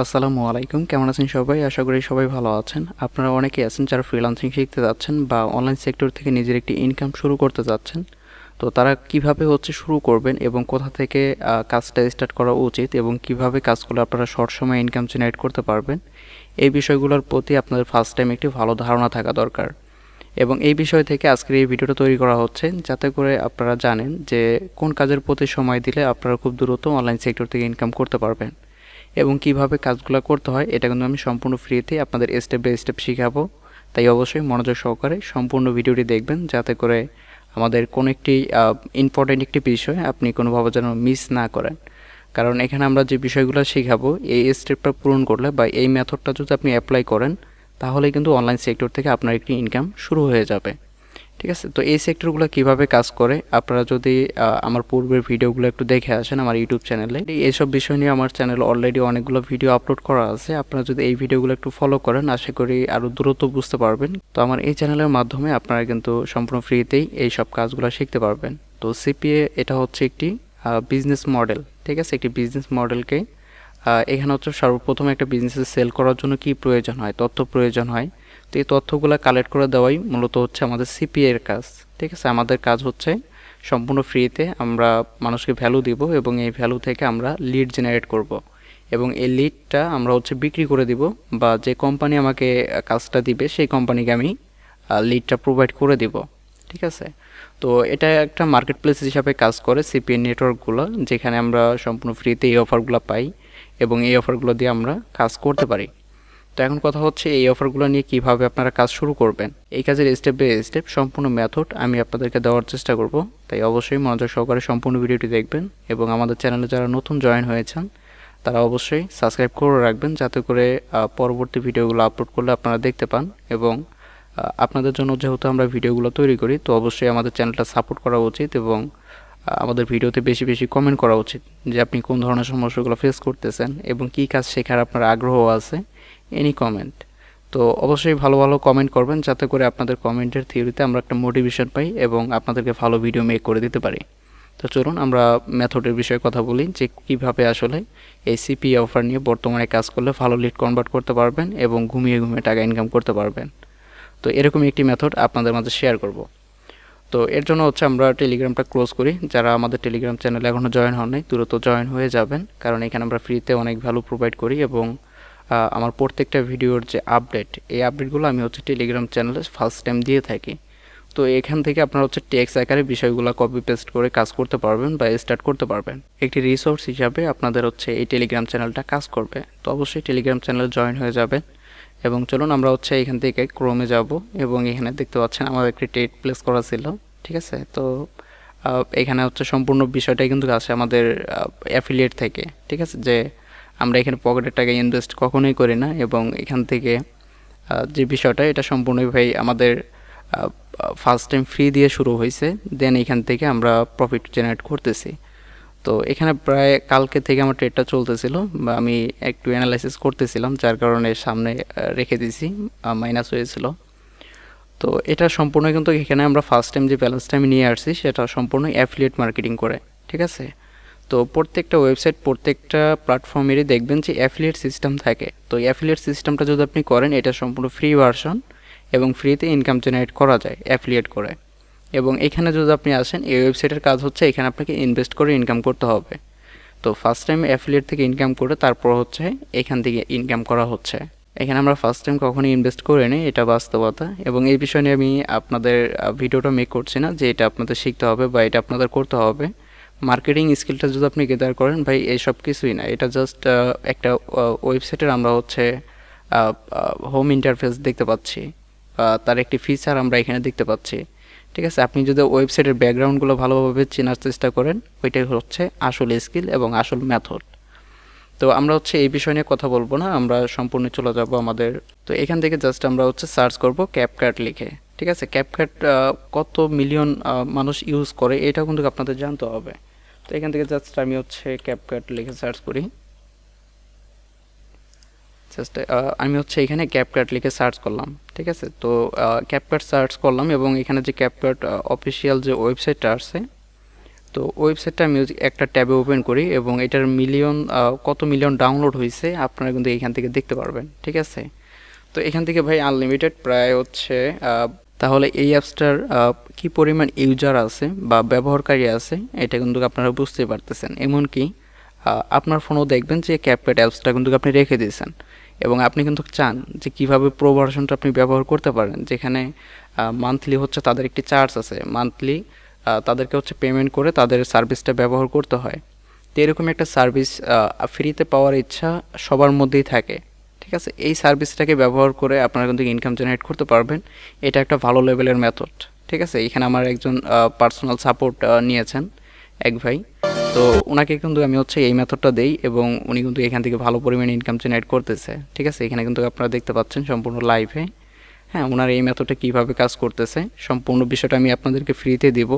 আসসালামু আলাইকুম। কেমন আছেন সবাই? আশা করি সবাই ভালো আছেন। আপনারা অনেকে আছেন যারা ফ্রিলান্সিং শিখতে যাচ্ছেন বা অনলাইন সেক্টর থেকে নিজের একটি ইনকাম শুরু করতে যাচ্ছেন। তো তারা কীভাবে হচ্ছে শুরু করবেন এবং কোথা থেকে কাজটা স্টার্ট করা উচিত এবং কীভাবে কাজগুলো আপনারা শর্ট সময়ে ইনকাম জেনারেট করতে পারবেন, এই বিষয়গুলোর প্রতি আপনাদের ফার্স্ট টাইম একটি ভালো ধারণা থাকা দরকার। এবং এই বিষয় থেকে আজকের এই ভিডিওটা তৈরি করা হচ্ছে যাতে করে আপনারা জানেন যে কোন কাজের প্রতি সময় দিলে আপনারা খুব দ্রুত অনলাইন সেক্টর থেকে ইনকাম করতে পারবেন। এবং কীভাবে কাজগুলো করতে হয়, এটা কিন্তু আমি সম্পূর্ণ ফ্রিতে আপনাদের স্টেপ বাই স্টেপ শেখাবো। তাই অবশ্যই মনোযোগ সহকারে সম্পূর্ণ ভিডিওটি দেখবেন, যাতে করে আমাদের কোনো একটি ইম্পর্টেন্ট একটি বিষয় আপনি কোনোভাবে যেন মিস না করেন। কারণ এখানে আমরা যে বিষয়গুলো শেখাবো, এই স্টেপটা পূরণ করলে বা এই মেথডটা যদি আপনি অ্যাপ্লাই করেন তাহলে কিন্তু অনলাইন সেক্টর থেকে আপনার একটি ইনকাম শুরু হয়ে যাবে। ঠিক আছে? তো এই সেক্টরগুলো কীভাবে কাজ করে? আপনারা যদি আমার পূর্বের ভিডিওগুলো একটু দেখে আসেন আমার ইউটিউব চ্যানেলে এইসব বিষয় নিয়ে আমার চ্যানেলে অলরেডি অনেকগুলো ভিডিও আপলোড করা আছে। আপনারা যদি এই ভিডিওগুলো একটু ফলো করেন, আশা করি আরও দ্রুত বুঝতে পারবেন। তো আমার এই চ্যানেলের মাধ্যমে আপনারা কিন্তু সম্পূর্ণ ফ্রিতেই এই সব কাজগুলো শিখতে পারবেন। তো সিপিএ এটা হচ্ছে একটি বিজনেস মডেল ঠিক আছে? একটি বিজনেস মডেলকে এখানে হচ্ছে সর্বপ্রথম একটা বিজনেসে সেল করার জন্য কি প্রয়োজন হয়? তথ্য প্রয়োজন হয়। তো এই তথ্যগুলো কালেক্ট করে দেওয়াই মূলত হচ্ছে আমাদের সিপিএ এর কাজ, ঠিক আছে? আমাদের কাজ হচ্ছে সম্পূর্ণ ফ্রিতে আমরা মানুষকে ভ্যালু দিব এবং এই ভ্যালু থেকে আমরা লিড জেনারেট করব এবং এই লিডটা আমরা হচ্ছে বিক্রি করে দিব বা যে কোম্পানি আমাকে কাজটা দিবে সেই কোম্পানিকে আমি লিডটা প্রোভাইড করে দিব, ঠিক আছে? তো এটা একটা মার্কেট প্লেস হিসাবে কাজ করে সিপিএ নেটওয়ার্কগুলো যেখানে আমরা সম্পূর্ণ ফ্রিতে এই অফারগুলো পাই এবং এই অফারগুলো দিয়ে আমরা কাজ করতে পারি। তো এখন কথা হচ্ছে এই অফারগুলো নিয়ে কীভাবে আপনারা কাজ শুরু করবেন। এই কাজের স্টেপ বাই স্টেপ সম্পূর্ণ মেথড আমি আপনাদেরকে দেওয়ার চেষ্টা করব। তাই অবশ্যই মনোযোগ সহকারে সম্পূর্ণ ভিডিওটি দেখবেন এবং আমাদের চ্যানেলে যারা নতুন জয়েন হয়েছেন, তারা অবশ্যই সাবস্ক্রাইব করে রাখবেন যাতে করে পরবর্তী ভিডিওগুলো আপলোড করলে আপনারা দেখতে পান এবং আপনাদের জন্য যেহেতু আমরা ভিডিওগুলো তৈরি করি, তো অবশ্যই আমাদের চ্যানেলটা সাপোর্ট করা উচিত এবং আমাদের ভিডিওতে বেশি বেশি কমেন্ট করা উচিত যে আপনি কোন ধরনের সমস্যাগুলো ফেস করতেছেন এবং কী কাজ শেখার আপনার আগ্রহ আছে। এনি কমেন্ট তো অবশ্যই ভালো ভালো কমেন্ট করবেন, যাতে করে আপনাদের কমেন্টের থিওরিতে আমরা একটা মোটিভেশন পাই এবং আপনাদেরকে ভালো ভিডিও মেক করে দিতে পারি। তো চলুন আমরা মেথডের বিষয়ে কথা বলি, যে কীভাবে আসলে এই সিপি অফার নিয়ে বর্তমানে কাজ করলে ভালো লিড কনভার্ট করতে পারবেন এবং ঘুমিয়ে ঘুমিয়ে টাকা ইনকাম করতে পারবেন। তো এরকম একটি মেথড আপনাদের মাঝে শেয়ার করব। তো এর জন্য হচ্ছে আমরা টেলিগ্রামটা ক্লোজ করি। যারা আমাদের টেলিগ্রাম চ্যানেলে এখনও জয়েন হন নাই দ্রুত জয়েন হয়ে যাবেন, কারণ এখানে আমরা ফ্রিতে অনেক ভ্যালু প্রোভাইড করি এবং আমার প্রত্যেকটা ভিডিওর যে আপডেট এই আপডেটগুলো আমি হচ্ছে টেলিগ্রাম চ্যানেলে ফার্স্ট টাইম দিয়ে থাকি। তো এখান থেকে আপনারা হচ্ছে টেক্স আকারে বিষয়গুলো কপি পেস্ট করে কাজ করতে পারবেন বা স্টার্ট করতে পারবেন। একটি রিসোর্স হিসাবে আপনাদের হচ্ছে এই টেলিগ্রাম চ্যানেলটা কাজ করবে। তো অবশ্যই টেলিগ্রাম চ্যানেলে জয়েন হয়ে যাবেন। এবং চলুন আমরা হচ্ছে এখান থেকে ক্রোমে যাব এবং এখানে দেখতে পাচ্ছেন আমাদের একটি টেট প্লেস করা ছিল, ঠিক আছে? তো এখানে হচ্ছে সম্পূর্ণ বিষয়টাই কিন্তু আছে আমাদের অ্যাফিলিয়েট থেকে, ঠিক আছে? যে আমরা এখানে পকেটের টাকা ইনভেস্ট কখনোই করি না এবং এখান থেকে যে বিষয়টা, এটা সম্পূর্ণই ভাই আমাদের ফার্স্ট টাইম ফ্রি দিয়ে শুরু হয়েছে। দেন এখান থেকে আমরা প্রফিট জেনারেট করতেছি। তো এখানে প্রায় কালকে থেকে আমার ট্রেডটা চলতেছিল। বা আমি একটু অ্যানালাইসিস করতেছিলাম, যার কারণে সামনে রেখে দিছি মাইনাস হয়েছিল। তো এটা সম্পূর্ণ কিন্তু এখানে আমরা ফার্স্ট টাইম যে ব্যালেন্সটা আমি নিয়ে আসছি, সেটা সম্পূর্ণ অ্যাফিলিয়েট মার্কেটিং করে, ঠিক আছে? তো প্রত্যেকটা ওয়েবসাইট প্রত্যেকটা প্ল্যাটফর্মেরই দেখবেন যে অ্যাফিলিয়েট সিস্টেম থাকে। তো অ্যাফিলিয়েট সিস্টেমটা যদি আপনি করেন, এটা সম্পূর্ণ ফ্রি ভার্সন এবং ফ্রিতে ইনকাম জেনারেট করা যায় অ্যাফিলিয়েট করে। এবং এখানে যদি আপনি আসেন, এই ওয়েবসাইটের কাজ হচ্ছে এখানে আপনাকে ইনভেস্ট করে ইনকাম করতে হবে। তো ফার্স্ট টাইম অ্যাফিলিয়েট থেকে ইনকাম করে তারপর হচ্ছে এখান থেকে ইনকাম করা হচ্ছে। এখানে আমরা ফার্স্ট টাইম কখনোই ইনভেস্ট করে নিই, এটা বাস্তবতা। এবং এই বিষয় নিয়ে আমি আপনাদের ভিডিওটা মেক করছি না যে এটা আপনাদের শিখতে হবে বা এটা আপনাদের করতে হবে। মার্কেটিং স্কিলটা যদি আপনি গেদার করেন, ভাই এইসব কিছুই না। এটা জাস্ট একটা ওয়েবসাইটের আমরা হচ্ছে হোম ইন্টারফেস দেখতে পাচ্ছি। তার একটি ফিচার আমরা এখানে দেখতে পাচ্ছি। ঠিক আছে? আপনি যদি ওয়েবসাইটের ব্যাকগ্রাউন্ডগুলো ভালোভাবে চেনার চেষ্টা করেন, ওইটাই হচ্ছে আসল স্কিল এবং আসল মেথড তো আমরা হচ্ছে এই বিষয় নিয়ে কথা বলব না, আমরা সম্পূর্ণ চলে যাব আমাদের। তো এখান থেকে জাস্ট আমরা হচ্ছে সার্চ করব ক্যাপকাট লিখে। ঠিক আছে? ক্যাপকাট কত মিলিয়ন মানুষ ইউজ করে এটাও কিন্তু আপনাদের জানতে হবে। তো এখান থেকে জাস্ট আমি হচ্ছে ক্যাপকাট লিখে সার্চ করি। জাস্ট আমি হচ্ছে এখানে ক্যাপকাট লিখে সার্চ করলাম, ঠিক আছে? তো ক্যাপকাট সার্চ করলাম এবং এখানে যে ক্যাপকাট অফিসিয়াল যে ওয়েবসাইটটা আছে, তো ওয়েবসাইটটা আমি একটা ট্যাবে ওপেন করি এবং এটার মিলিয়ন কত মিলিয়ন ডাউনলোড হয়েছে আপনারা কিন্তু এখান থেকে দেখতে পারবেন, ঠিক আছে? তো এখান থেকে ভাই আনলিমিটেড প্রায় হচ্ছে তাহলে এই অ্যাপসটার কি পরিমাণ ইউজার আছে বা ব্যবহারকারী আছে, এটা কিন্তু আপনারা বুঝতে পারতেছেন। এমনকি আপনার ফোনও দেখবেন যে ক্যাপকাট অ্যাপসটা কিন্তু আপনি রেখে দিয়েছেন। এবং আপনি কিন্তু চান যে কীভাবে প্রো ভার্সনটা আপনি ব্যবহার করতে পারেন। যেখানে মান্থলি হচ্ছে তাদের একটি চার্জ আছে। মান্থলি তাদেরকে হচ্ছে পেমেন্ট করে তাদের সার্ভিসটা ব্যবহার করতে হয়। তো এরকম একটা সার্ভিস ফ্রিতে পাওয়ার ইচ্ছা সবার মধ্যেই থাকে। ঠিক আছে, এই সার্ভিসটাকে ব্যবহার করে আপনারা কিন্তু ইনকাম জেনারেট করতে পারবেন। এটা একটা ভালো লেভেলের মেথড ঠিক আছে? এখানে আমার একজন পার্সোনাল সাপোর্ট নিয়েছেন, এক ভাই। তো ওনাকে কিন্তু আমি হচ্ছে এই মেথডটা দেই এবং উনি কিন্তু এখান থেকে ভালো পরিমাণে ইনকাম জেনারেট করতেছে, ঠিক আছে? এখানে কিন্তু আপনারা দেখতে পাচ্ছেন সম্পূর্ণ লাইভে হ্যাঁ ওনার এই মেথডটা কীভাবে কাজ করতেছে, সম্পূর্ণ বিষয়টা আমি আপনাদেরকে ফ্রিতে দিব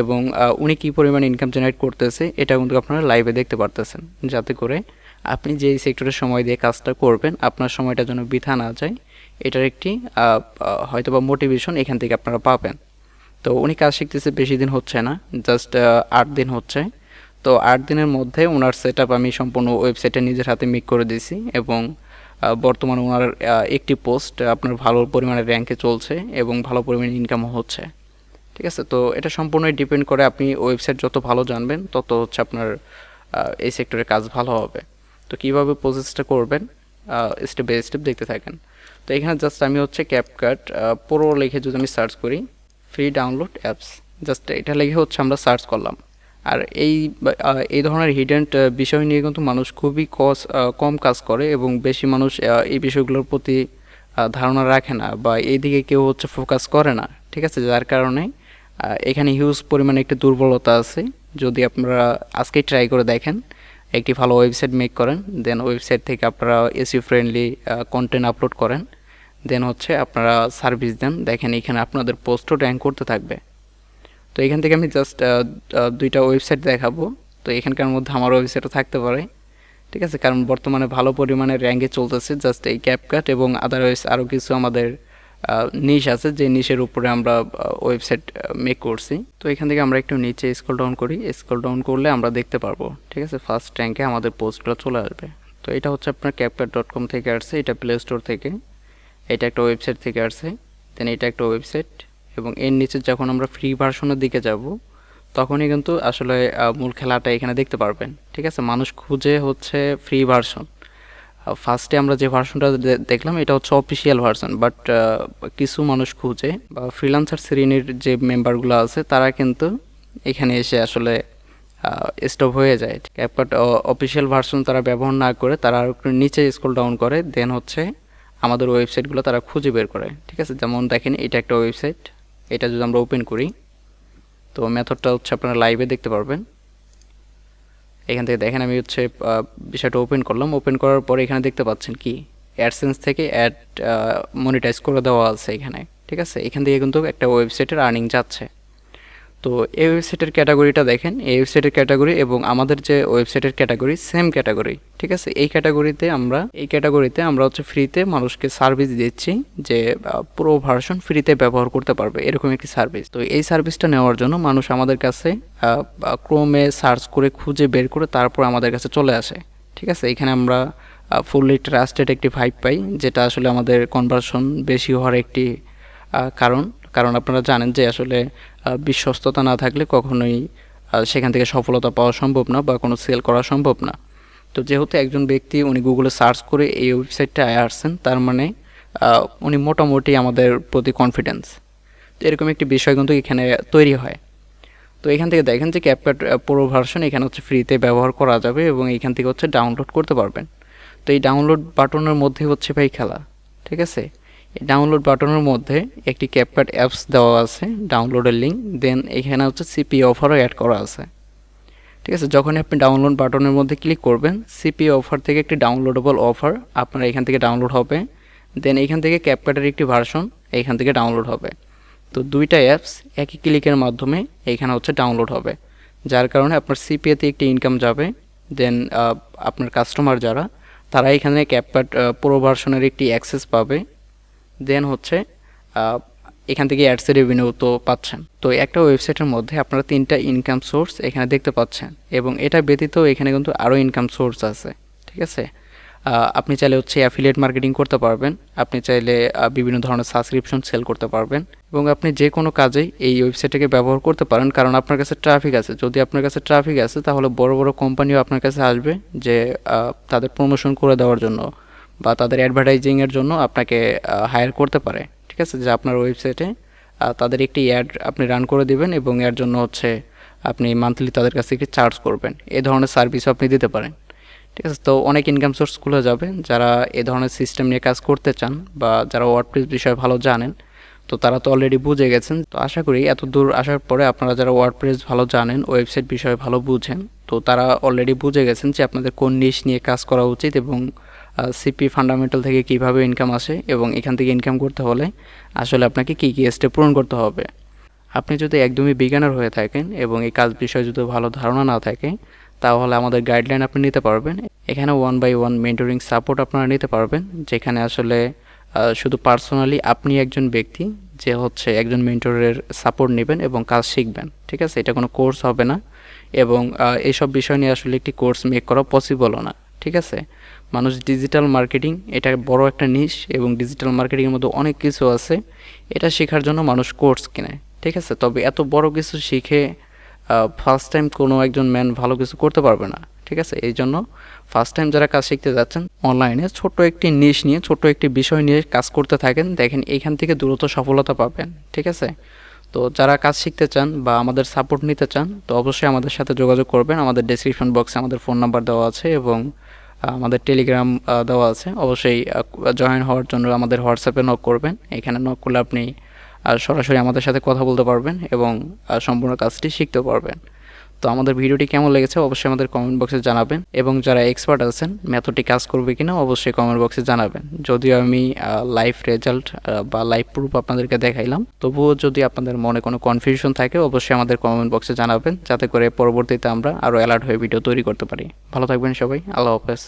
এবং উনি কী পরিমাণে ইনকাম জেনারেট করতেছে, এটা কিন্তু আপনারা লাইভে দেখতে পারতেছেন, যাতে করে আপনি যে সেক্টরে সময় দিয়ে কাজটা করবেন আপনার সময়টা যেন বৃথা না যায় এটার একটি আহ, হয়তোবা মোটিভেশন এখান থেকে আপনারা পাবেন। তো উনি কাজ শিখতেছে বেশি দিন হচ্ছে না জাস্ট আট দিন হচ্ছে। তো আট দিনের মধ্যে ওনার সেট আমি সম্পূর্ণ ওয়েবসাইটে নিজের হাতে মেক করে দিয়েছি এবং বর্তমানে ওনার একটি পোস্ট আপনার ভালো পরিমাণে র্যাঙ্কে চলছে এবং ভালো পরিমাণে ইনকামও হচ্ছে। ঠিক আছে? তো এটা সম্পূর্ণই ডিপেন্ড করে আপনি ওয়েবসাইট যত ভালো জানবেন তত হচ্ছে আপনার এই সেক্টরে কাজ ভালো হবে। তো কীভাবে প্রসেসটা করবেন স্টেপ বাই স্টেপ দেখতে থাকেন। তো এখানে জাস্ট আমি হচ্ছে ক্যাপকাট পুরো লিখে যদি আমি সার্চ করি ফ্রি ডাউনলোড অ্যাপস জাস্ট এটা লিখে হচ্ছে আমরা সার্চ করলাম। আর এই এই ধরনের হিডেন বিষয় নিয়ে কিন্তু মানুষ খুবই কস কম কাজ করে এবং বেশি মানুষ এই বিষয়গুলোর প্রতি ধারণা রাখে না বা এইদিকে কেউ হচ্ছে ফোকাস করে না, ঠিক আছে? যার কারণে এখানে হিউজ পরিমাণে একটি দুর্বলতা আছে। যদি আপনারা আজকেই ট্রাই করে দেখেন একটি ভালো ওয়েবসাইট মেক করেন দেন ওয়েবসাইট থেকে আপনারা এসি ফ্রেন্ডলি কন্টেন্ট আপলোড করেন দেন হচ্ছে আপনারা সার্ভিস দেন। দেখেন এখানে আপনাদের পোস্টও র্যাঙ্ক করতে থাকবে। তো এখান থেকে আমি জাস্ট দুইটা ওয়েবসাইট দেখাবো। তো এখানকার মধ্যে আমার ওয়েবসাইটও থাকতে পারে, ঠিক আছে? কারণ বর্তমানে ভালো পরিমাণে র্যাঙ্কে চলতেছে জাস্ট এই ক্যাপকাট এবং আদারওয়াইজ আরও কিছু আমাদের নিশ আছে, যে নিশের উপরে আমরা ওয়েবসাইট মেক করছি। তো এখান থেকে আমরা একটু নিচে স্কল ডাউন করি। স্কল ডাউন করলে আমরা দেখতে পারব, ঠিক আছে? ফার্স্ট র্যাঙ্কে আমাদের পোস্টগুলো চলে আসবে। তো এটা হচ্ছে আপনার ক্যাপকাট ডট কম থেকে আসছে, এটা প্লে স্টোর থেকে। এটা একটা ওয়েবসাইট থেকে আসছে। দেন এটা একটা ওয়েবসাইট এবং এর নিচে যখন আমরা ফ্রি ভার্সনের দিকে যাব, তখনই কিন্তু আসলে মূল খেলাটা এখানে দেখতে পারবেন, ঠিক আছে? মানুষ খুঁজে হচ্ছে ফ্রি ভার্সন ফার্স্টে আমরা যে ভার্সনটা দেখলাম, এটা হচ্ছে অফিসিয়াল ভার্সন বাট কিছু মানুষ খুঁজে বা ফ্রিলান্সার শ্রেণির যে মেম্বারগুলো আছে, তারা কিন্তু এখানে এসে আসলে স্টপ হয়ে যায়। ক্যাপকাট অফিসিয়াল ভার্সন তারা ব্যবহার না করে, তারা আর একটু নিচে স্কুল ডাউন করে দেন হচ্ছে আমাদের ওয়েবসাইটগুলো তারা খুঁজে বের করে, ঠিক আছে? যেমন দেখেন, এটা একটা ওয়েবসাইট এটা যদি আমরা ওপেন করি, তো মেথডটা হচ্ছে আপনারা লাইভে দেখতে পারবেন। এখান থেকে দেখেন আমি হচ্ছে বিষয়টা ওপেন করলাম। ওপেন করার পরে এখানে দেখতে পাচ্ছেন কি? অ্যাডসেন্স থেকে অ্যাড মনিটাইজ করে দেওয়া আছে এখানে, ঠিক আছে? এখান থেকে কিন্তু একটা ওয়েবসাইটের আর্নিং যাচ্ছে। তো এই ওয়েবসাইটের ক্যাটাগরিটা দেখেন, এই ওয়েবসাইটের ক্যাটাগরি এবং আমাদের যে ওয়েবসাইটের ক্যাটাগরি সেম ক্যাটাগরি ঠিক আছে? এই ক্যাটাগরিতে আমরা, এই ক্যাটাগরিতে আমরা হচ্ছে ফ্রিতে মানুষকে সার্ভিস দিচ্ছি যে পুরো ভার্সন ফ্রিতে ব্যবহার করতে পারবে, এরকম একটি সার্ভিস তো এই সার্ভিসটা নেওয়ার জন্য মানুষ আমাদের কাছে ক্রোমে সার্চ করে খুঁজে বের করে তারপর আমাদের কাছে চলে আসে, ঠিক আছে? এখানে আমরা ফুললি ট্রাস্টেড একটি ভাইব পাই, যেটা আসলে আমাদের কনভার্সন বেশি হওয়ার একটি কারণ। কারণ আপনারা জানেন যে আসলে বিশ্বস্ততা না থাকলে কখনোই সেখান থেকে সফলতা পাওয়া সম্ভব না বা কোনো সেল করা সম্ভব না। তো যেহেতু একজন ব্যক্তি উনি গুগলে সার্চ করে এই ওয়েবসাইটটা আসছেন, তার মানে উনি মোটামুটি আমাদের প্রতি কনফিডেন্স তো এরকম একটি বিষয় কিন্তু এখানে তৈরি হয়। তো এখান থেকে দেখেন যে ক্যাপকাট পুরো ভার্সন এখানে হচ্ছে ফ্রিতে ব্যবহার করা যাবে এবং এখান থেকে হচ্ছে ডাউনলোড করতে পারবেন। তো এই ডাউনলোড বাটনের মধ্যে হচ্ছে ভাই খেলা, ঠিক আছে? ডাউনলোড বাটনের মধ্যে একটি ক্যাপকাট অ্যাপস দেওয়া আছে ডাউনলোডের লিঙ্ক দেন এখানে হচ্ছে সিপি অফারও অ্যাড করা আছে। ঠিক আছে যখন আপনি ডাউনলোড বাটনের মধ্যে ক্লিক করবেন সিপি অফার থেকে একটি ডাউনলোডেবল অফার আপনার এখান থেকে ডাউনলোড হবে। দেন এখান থেকে ক্যাপকাটের একটি ভার্সন এখান থেকে ডাউনলোড হবে। তো দুইটা অ্যাপস একই ক্লিকের মাধ্যমে এখানে হচ্ছে ডাউনলোড হবে। যার কারণে আপনার সিপিএতে একটি ইনকাম যাবে। দেন আপনার কাস্টমার যারা, তারা এখানে ক্যাপকাট পুরো ভার্সনের একটি অ্যাক্সেস পাবে। দেন হচ্ছে এখান থেকে অ্যাডসের রেভিনিউ তো পাচ্ছেন। তো একটা ওয়েবসাইটের মধ্যে আপনারা তিনটা ইনকাম সোর্স এখানে দেখতে পাচ্ছেন এবং এটা ব্যতীত এখানে কিন্তু আরও ইনকাম সোর্স আছে, ঠিক আছে? আপনি চাইলে হচ্ছে অ্যাফিলিয়েট মার্কেটিং করতে পারবেন, আপনি চাইলে বিভিন্ন ধরনের সাবস্ক্রিপশন সেল করতে পারবেন এবং আপনি যে কোনো কাজেই এই ওয়েবসাইটটাকে ব্যবহার করতে পারেন, কারণ আপনার কাছে ট্রাফিক আছে। যদি আপনার কাছে ট্রাফিক আছে, তাহলে বড় বড় কোম্পানিও আপনার কাছে আসবে যে তাদের প্রমোশন করে দেওয়ার জন্য। বা তাদের অ্যাডভার্টাইজিংয়ের জন্য আপনাকে হায়ার করতে পারে, ঠিক আছে? যে আপনার ওয়েবসাইটে তাদের একটি অ্যাড আপনি রান করে দিবেন এবং এর জন্য হচ্ছে আপনি মান্থলি তাদের কাছে থেকে চার্জ করবেন। এ ধরনের সার্ভিসও আপনি দিতে পারেন, ঠিক আছে? তো অনেক ইনকাম সোর্স খুলে যাবে যারা এ ধরনের সিস্টেম নিয়ে কাজ করতে চান বা যারা ওয়ার্ডপ্রেস বিষয়ে ভালো জানেন। তো তারা তো অলরেডি বুঝে গেছেন। তো আশা করি এত দূর আসার পরে আপনারা যারা ওয়ার্ডপ্রেস ভালো জানেন ওয়েবসাইট বিষয়ে ভালো বুঝেন, তো তারা অলরেডি বুঝে গেছেন যে আপনাদের কোন নিশ নিয়ে কাজ করা উচিত এবং সিপি ফান্ডামেন্টাল থেকে কীভাবে ইনকাম আসে এবং এখান থেকে ইনকাম করতে হলে আসলে আপনাকে কী কী স্টেপ পূরণ করতে হবে। আপনি যদি একদমই বিজ্ঞানের হয়ে থাকেন এবং এই কাজ বিষয়ে যদি ভালো ধারণা না থাকে, তাহলে আমাদের গাইডলাইন আপনি নিতে পারবেন। এখানে one by one mentoring support আপনারা নিতে পারবেন, যেখানে আসলে শুধু পার্সোনালি আপনি একজন ব্যক্তি যে হচ্ছে একজন মেন্টরের সাপোর্ট নেবেন এবং কাজ শিখবেন, ঠিক আছে? এটা কোনো কোর্স হবে না এবং এইসব বিষয় নিয়ে আসলে একটি কোর্স মেক করা পসিবলও না, ঠিক আছে? মানুষ ডিজিটাল মার্কেটিং এটা বড় একটা নিশ এবং ডিজিটাল মার্কেটিংয়ের মধ্যে অনেক কিছু আছে। এটা শেখার জন্য মানুষ কোর্স কিনে, ঠিক আছে? তবে এত বড় কিছু শিখে ফার্স্ট টাইম কোনো একজন ম্যান ভালো কিছু করতে পারবে না, ঠিক আছে? এই জন্য ফার্স্ট টাইম যারা কাজ শিখতে যাচ্ছেন অনলাইনে ছোট্ট একটি নিশ নিয়ে, ছোট্ট একটি বিষয় নিয়ে কাজ করতে থাকেন, দেখেন এখান থেকে দ্রুত সফলতা পাবেন, ঠিক আছে? তো যারা কাজ শিখতে চান বা আমাদের সাপোর্ট নিতে চান, তো অবশ্যই আমাদের সাথে যোগাযোগ করবেন। আমাদের ডেসক্রিপশন বক্সে আমাদের ফোন নাম্বার দেওয়া আছে এবং আমাদের টেলিগ্রাম দেওয়া আছে। অবশ্যই জয়েন হওয়ার জন্য আমাদের হোয়াটসঅ্যাপে নক করবেন। এখানে নক করলে আপনি সরাসরি আমাদের সাথে কথা বলতে পারবেন এবং সম্পূর্ণ কাজটি শিখতে পারবেন। তো আমাদের ভিডিওটি কেমন লেগেছে অবশ্যই আমাদের কমেন্ট বক্সে জানাবেন। এবং যারা এক্সপার্ট আছেন মেথডটি কাজ করবে কিনা অবশ্যই কমেন্ট বক্সে জানাবেন। যদিও আমি লাইভ রেজাল্ট বা লাইভ প্রুফ আপনাদেরকে দেখাইলাম, তবুও যদি আপনাদের মনে কোনো কনফিউশন থাকে, অবশ্যই আমাদের কমেন্ট বক্সে জানাবেন। যাতে করে পরবর্তীতে আমরা আরও অ্যালার্ট হয়ে ভিডিও তৈরি করতে পারি। ভালো থাকবেন সবাই। আল্লাহ হাফেজ।